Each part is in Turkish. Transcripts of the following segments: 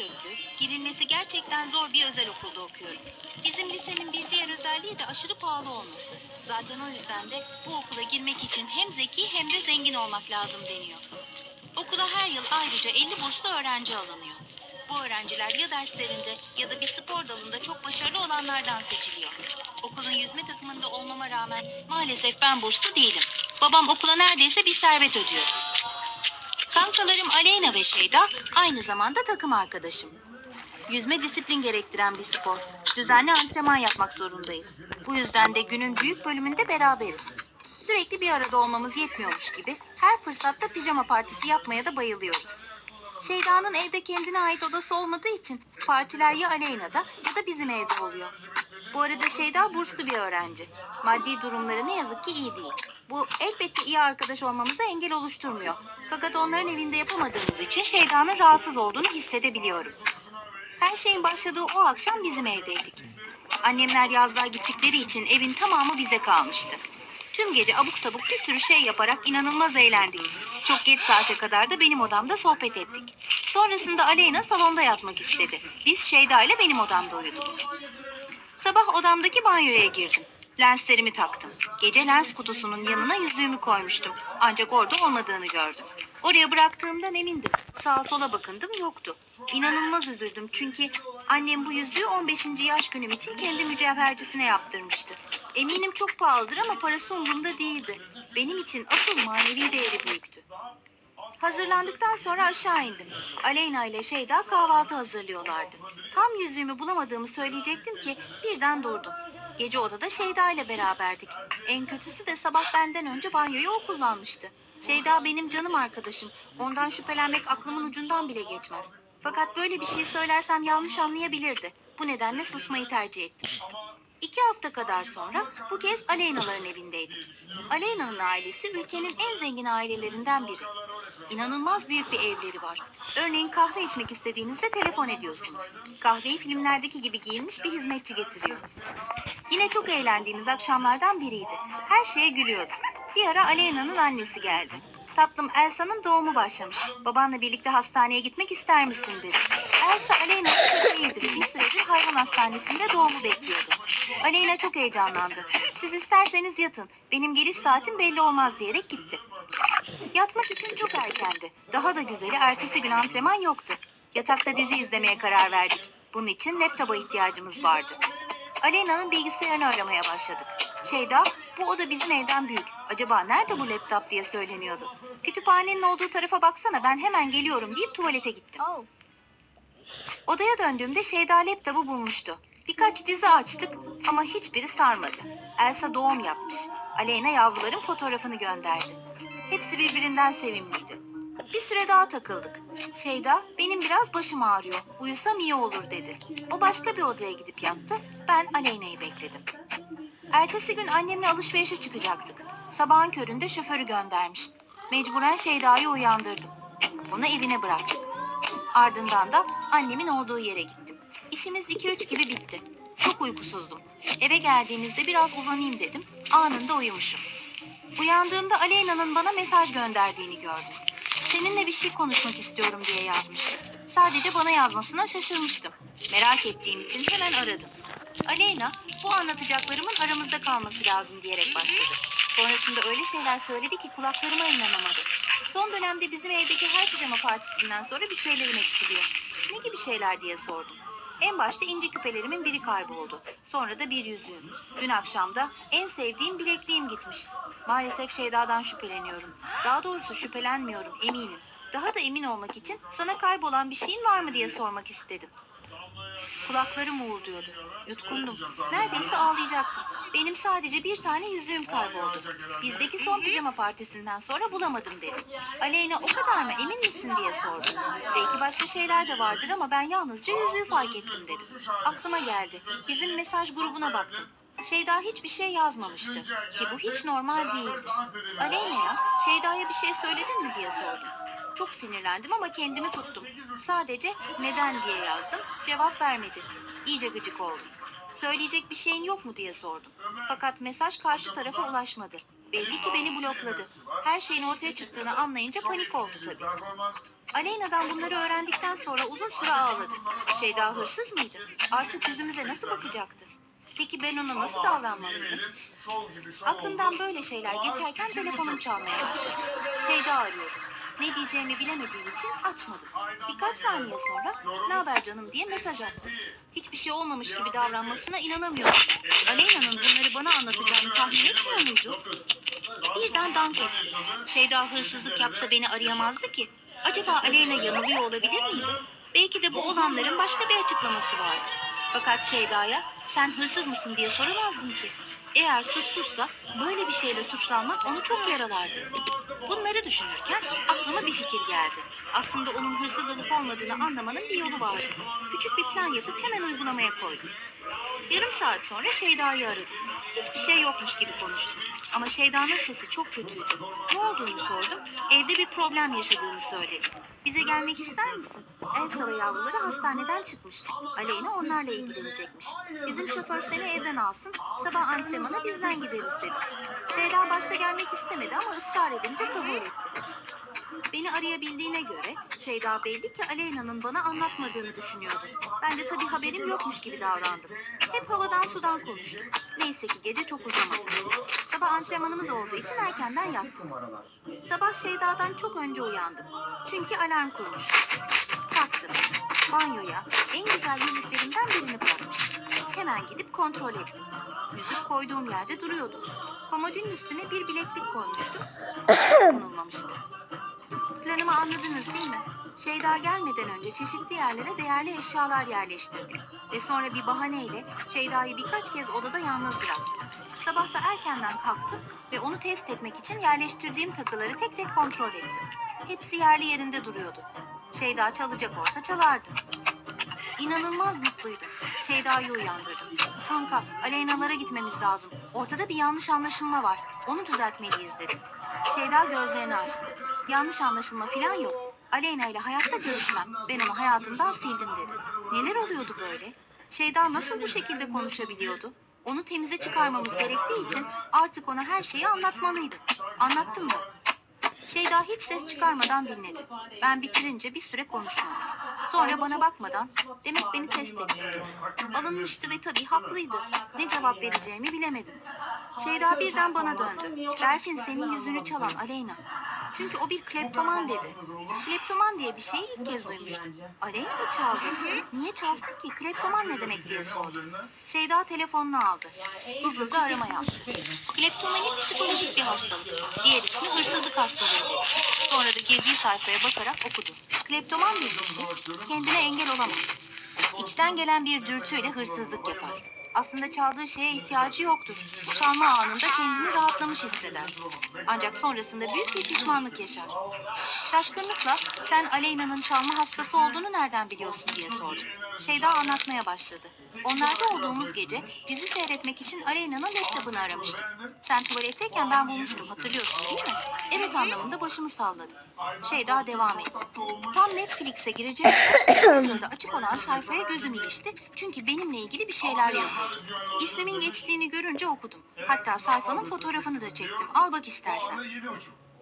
köklü, girilmesi gerçekten zor bir özel okulda okuyorum. Bizim lisenin bir diğer özelliği de aşırı pahalı olması. Zaten o yüzden de bu okula girmek için hem zeki hem de zengin olmak lazım deniyor. Okula her yıl ayrıca 50 burslu öğrenci alınıyor. Bu öğrenciler ya derslerinde ya da bir spor dalında çok başarılı olanlardan seçiliyor. Okulun yüzme takımında olmama rağmen maalesef ben burslu değilim. Babam okula neredeyse bir servet ödüyor. Kankalarım Aleyna ve Şeyda aynı zamanda takım arkadaşım. Yüzme disiplin gerektiren bir spor. Düzenli antrenman yapmak zorundayız. Bu yüzden de günün büyük bölümünde beraberiz. Sürekli bir arada olmamız yetmiyormuş gibi her fırsatta pijama partisi yapmaya da bayılıyoruz. Şeyda'nın evde kendine ait odası olmadığı için partiler ya Aleyna'da ya da bizim evde oluyor. Bu arada Şeyda burslu bir öğrenci. Maddi durumları ne yazık ki iyi değil. Bu elbette iyi arkadaş olmamıza engel oluşturmuyor. Fakat onların evinde yapamadığımız için Şeyda'nın rahatsız olduğunu hissedebiliyorum. Her şeyin başladığı o akşam bizim evdeydik. Annemler yazlığa gittikleri için evin tamamı bize kalmıştı. Tüm gece abuk sabuk bir sürü şey yaparak inanılmaz eğlendik. Çok geç saate kadar da benim odamda sohbet ettik. Sonrasında Aleyna salonda yatmak istedi. Biz Şeyda ile benim odamda uyuduk. Sabah odamdaki banyoya girdim. Lenslerimi taktım. Gece lens kutusunun yanına yüzüğümü koymuştum. Ancak orada olmadığını gördüm. Oraya bıraktığımdan emindim. Sağa sola bakındım yoktu. İnanılmaz üzüldüm çünkü annem bu yüzüğü 15. yaş günüm için kendi mücevhercisine yaptırmıştı. Eminim çok pahalıdır ama parası umurumda değildi. Benim için asıl manevi değeri büyüktü. Hazırlandıktan sonra aşağı indim. Aleyna ile Şeyda kahvaltı hazırlıyorlardı. Tam yüzüğümü bulamadığımı söyleyecektim ki birden durdum. Gece odada Şeyda ile beraberdik. En kötüsü de sabah benden önce banyoyu o kullanmıştı. Şeyda benim canım arkadaşım. Ondan şüphelenmek aklımın ucundan bile geçmez. Fakat böyle bir şey söylersem yanlış anlayabilirdi. Bu nedenle susmayı tercih ettim. İki hafta kadar sonra bu kez Aleyna'ların evindeydik. Aleyna'nın ailesi ülkenin en zengin ailelerinden biri. İnanılmaz büyük bir evleri var. Örneğin kahve içmek istediğinizde telefon ediyorsunuz. Kahveyi filmlerdeki gibi giyinmiş bir hizmetçi getiriyor. Yine çok eğlendiğimiz akşamlardan biriydi. Her şeye gülüyorduk. Bir ara Aleyna'nın annesi geldi. Tatlım Elsa'nın doğumu başlamış. Babanla birlikte hastaneye gitmek ister misin dedi. Elsa Aleyna'nın köpeğiydi bir süredir hayvan hastanesinde doğumu bekliyordu. Aleyna çok heyecanlandı. Siz isterseniz yatın. Benim geliş saatim belli olmaz diyerek gitti. Yatmak için çok erkendi. Daha da güzeli ertesi gün antrenman yoktu. Yatakta dizi izlemeye karar verdik. Bunun için laptopa ihtiyacımız vardı. Aleyna'nın bilgisayarını aramaya başladık. Şeyda, bu oda bizim evden büyük. Acaba nerede bu laptop diye söyleniyordu. Kütüphanenin olduğu tarafa baksana ben hemen geliyorum deyip tuvalete gittim. Odaya döndüğümde Şeyda laptopu bulmuştu. Birkaç dizi açtık ama hiçbiri sarmadı. Elsa doğum yapmış. Aleyna yavruların fotoğrafını gönderdi. Hepsi birbirinden sevimliydi. Bir süre daha takıldık. Şeyda, benim biraz başım ağrıyor. Uyusam iyi olur dedi. O başka bir odaya gidip yattı. Ben Aleyna'yı bekledim. Ertesi gün annemle alışverişe çıkacaktık. Sabahın köründe şoförü göndermiş. Mecburen Şeyda'yı uyandırdım. Onu evine bıraktık. Ardından da annemin olduğu yere gittim. İşimiz 2-3 gibi bitti. Çok uykusuzdum. Eve geldiğimizde biraz uzanayım dedim. Anında uyumuşum. Uyandığımda Aleyna'nın bana mesaj gönderdiğini gördüm. Seninle bir şey konuşmak istiyorum diye yazmıştı. Sadece bana yazmasına şaşırmıştım. Merak ettiğim için hemen aradım. Aleyna, bu anlatacaklarımın aramızda kalması lazım diyerek başladı. Sonrasında öyle şeyler söyledi ki kulaklarıma inanamadım. Son dönemde bizim evdeki her pijama partisinden sonra bir şeylerim eksiliyor. Ne gibi şeyler diye sordum. En başta inci küpelerimin biri kayboldu. Sonra da bir yüzüğüm. Dün akşam da en sevdiğim bilekliğim gitmiş. Maalesef Şeyda'dan şüpheleniyorum. Daha doğrusu şüphelenmiyorum, eminim. Daha da emin olmak için sana kaybolan bir şeyin var mı diye sormak istedim. Kulaklarım uğulduyordu. Yutkundum. Neredeyse ağlayacaktım. Benim sadece bir tane yüzüğüm kayboldu. Bizdeki son pijama partisinden sonra bulamadım dedim. Aleyna o kadar mı emin misin diye sordu. Belki başka şeyler de vardır ama ben yalnızca yüzüğü fark ettim dedim. Aklıma geldi. Bizim mesaj grubuna baktım. Şeyda hiçbir şey yazmamıştı. Ki bu hiç normal değildi. Aleyna'ya Şeyda'ya bir şey söyledin mi diye sordum. Çok sinirlendim ama kendimi tuttum. Sadece neden diye yazdım. Cevap vermedi. İyice gıcık oldum. Söyleyecek bir şeyin yok mu diye sordum. Fakat mesaj karşı tarafa ulaşmadı. Belli ki beni blokladı. Her şeyin ortaya çıktığını anlayınca panik oldu tabii. Aleyna'dan bunları öğrendikten sonra uzun süre ağladı. Şeyda hırsız mıydı? Artık yüzümüze nasıl bakacaktı? Peki ben ona nasıl davranmalıydım? Aklımdan böyle şeyler geçerken telefonum çalmaya başladı. Şeyda arıyordu. Ne diyeceğimi bilemediğim için açmadım. Birkaç saniye sonra ne haber canım diye mesaj attım. Hiçbir şey olmamış gibi davranmasına inanamıyorum. Aleyna'nın bunları bana anlatacağını tahmin etmiyor muydu? Birden dank etti. Şeyda hırsızlık yapsa beni arayamazdı ki. Acaba Aleyna yanılıyor olabilir miydi? Belki de bu olanların başka bir açıklaması vardı. Fakat Şeyda'ya sen hırsız mısın diye soramazdım ki. Eğer suçsuzsa böyle bir şeyle suçlanmak onu çok yaralardı. Bunları düşünürken aklıma bir fikir geldi. Aslında onun hırsız olup olmadığını anlamanın bir yolu vardı. Küçük bir plan yapıp hemen uygulamaya koydum. Yarım saat sonra Şeyda'yı aradım. Hiçbir şey yokmuş gibi konuştum. Ama Şeyda'nın sesi çok kötüydü. Ne olduğunu sordum. Evde bir problem yaşadığını söyledi. Bize gelmek ister misin? Elsa ve yavruları hastaneden çıkmış. Aleyna onlarla ilgilenecekmiş. Bizim şoför seni evden alsın. Sabah antrenmana bizden gideriz dedi. Şeyda başta gelmek istemedi ama ısrar edince kabul etti. Beni arayabildiğine göre Şeyda belli ki Aleyna'nın bana anlatmadığını düşünüyordu. Ben de tabii haberim yokmuş gibi davrandım. Hep havadan sudan konuştuk. Neyse ki gece çok uzamadı. Sabah antrenmanımız olduğu için erkenden yattım. Sabah Şeyda'dan çok önce uyandım. Çünkü alarm kurmuştum. Kalktım. Banyoya en güzel yüzüklerimden birini bırakmıştım. Hemen gidip kontrol ettim. Yüzük koyduğum yerde duruyordu. Komodinin üstüne bir bileklik koymuştum. Konulmamıştı. Planımı anladınız değil mi? Şeyda gelmeden önce çeşitli yerlere değerli eşyalar yerleştirdik. Ve sonra bir bahaneyle Şeyda'yı birkaç kez odada yalnız bıraktım. Sabah da erkenden kalktım ve onu test etmek için yerleştirdiğim takıları tek tek kontrol ettim. Hepsi yerli yerinde duruyordu. Şeyda çalacak olsa çalardı. İnanılmaz mutluydum. Şeyda'yı uyandırdım. Kanka, Aleyna'lara gitmemiz lazım. Ortada bir yanlış anlaşılma var. Onu düzeltmeliyiz dedim. Şeyda gözlerini açtı. Yanlış anlaşılma falan yok. Aleyna ile hayatta görüşmem. Ben onu hayatımdan sildim dedi. Neler oluyordu böyle? Şeyda nasıl bu şekilde konuşabiliyordu? Onu temize çıkarmamız gerektiği için artık ona her şeyi anlatmalıydım. Anlattım mı? Şeyda hiç ses çıkarmadan dinledi. Ben bitirince bir süre konuşmadı. Sonra bana bakmadan demek beni test etti. Alınmıştı ve tabii haklıydı. Ne cevap vereceğimi bilemedim. Şeyda birden bana döndü. Berfin senin yüzünü çalan Aleyna. Çünkü o bir kleptoman dedi. Kleptoman diye bir şeyi ilk kez duymuştum. Aleyna mı çaldı? Niye çalsın ki? Kleptoman ne demek diye sordu. Şeyda telefonunu aldı. Google'da arama yaptı. Kleptomani psikolojik bir hastalık. Diğer ismi hırsızlık hastalığı. Sonra da girdiği sayfaya bakarak okudu. Kleptoman bir kişi kendine engel olamaz. İçten gelen bir dürtüyle hırsızlık yapar. Aslında çaldığı şeye ihtiyacı yoktur. Çalma anında kendini rahatlamış hisseder. Ancak sonrasında büyük bir pişmanlık yaşar. Şaşkınlıkla sen Aleyna'nın çalma hastası olduğunu nereden biliyorsun diye sordu. Şeyda anlatmaya başladı. Onlarda olduğumuz gece dizi seyretmek için Aleyna'nın laptopunu aramıştım. Sen tuvaletteyken ben bulmuştum hatırlıyorsun değil mi? Evet anlamında başımı salladım. Şeyda devam etti. Tam Netflix'e girecek sırada açık olan sayfaya gözüm ilişti. Çünkü benimle ilgili bir şeyler yazıyordu. İsmimin geçtiğini görünce okudum. Hatta sayfanın fotoğrafını da çektim. Al bak istersen.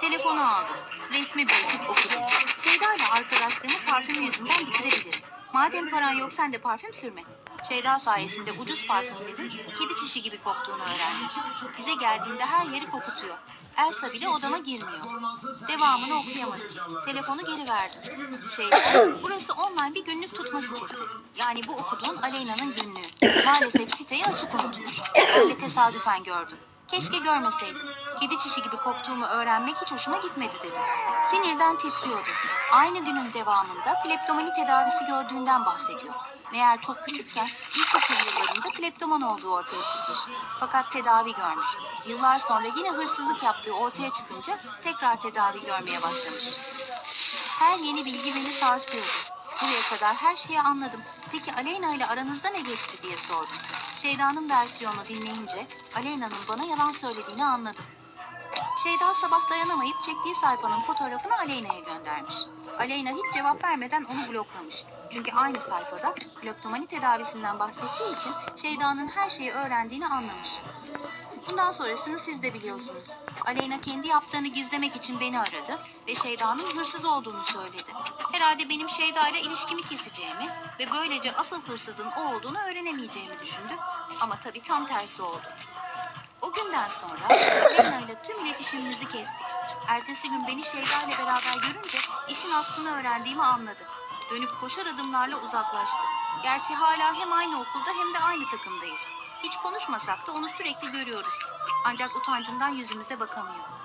Telefonu aldım. Resmi bırakıp okudum. Şeyda ile arkadaşlığımı parfüm yüzünden bitirebilirim. Madem paran yok sen de parfüm sürme. Şeyda sayesinde ucuz parfümlerin kedi çişi gibi koktuğunu öğrendik. Bize geldiğinde her yeri kokutuyor. Elsa bile odama girmiyor. Devamını okuyamadım. Telefonu geri verdim. Şeyda, burası online bir günlük tutma sitesi. Yani bu okuduğun Aleyna'nın günlüğü. Maalesef siteyi açık unutmuş. Ben de tesadüfen gördüm. Keşke görmeseydim. Kedi çişi gibi koktuğumu öğrenmek hiç hoşuma gitmedi dedi. Sinirden titriyordu. Aynı günün devamında kleptomani tedavisi gördüğünden bahsediyor. Meğer çok küçükken ilkokul yıllarında kleptoman olduğu ortaya çıkmış. Fakat tedavi görmüş. Yıllar sonra yine hırsızlık yaptığı ortaya çıkınca tekrar tedavi görmeye başlamış. Her yeni bilgi beni sarsıyordu. Buraya kadar her şeyi anladım. Peki Aleyna ile aranızda ne geçti diye sordum. Şeyda'nın versiyonunu dinleyince Aleyna'nın bana yalan söylediğini anladım. Şeyda sabah dayanamayıp çektiği sayfanın fotoğrafını Aleyna'ya göndermiş. Aleyna hiç cevap vermeden onu bloklamış. Çünkü aynı sayfada kleptomani tedavisinden bahsettiği için Şeyda'nın her şeyi öğrendiğini anlamış. Bundan sonrasını siz de biliyorsunuz. Aleyna kendi yaptığını gizlemek için beni aradı ve Şeyda'nın hırsız olduğunu söyledi. Herhalde benim Şeyda ile ilişkimi keseceğimi ve böylece asıl hırsızın o olduğunu öğrenemeyeceğimi düşündü. Ama tabii tam tersi oldu. O günden sonra Aleyna ile iletişimimizi kestik. Ertesi gün beni Şeyda ile beraber görünce işin aslını öğrendiğimi anladı. Dönüp koşar adımlarla uzaklaştı. Gerçi hala hem aynı okulda hem de aynı takımdayız. Hiç konuşmasak da onu sürekli görüyoruz. Ancak utancından yüzümüze bakamıyor.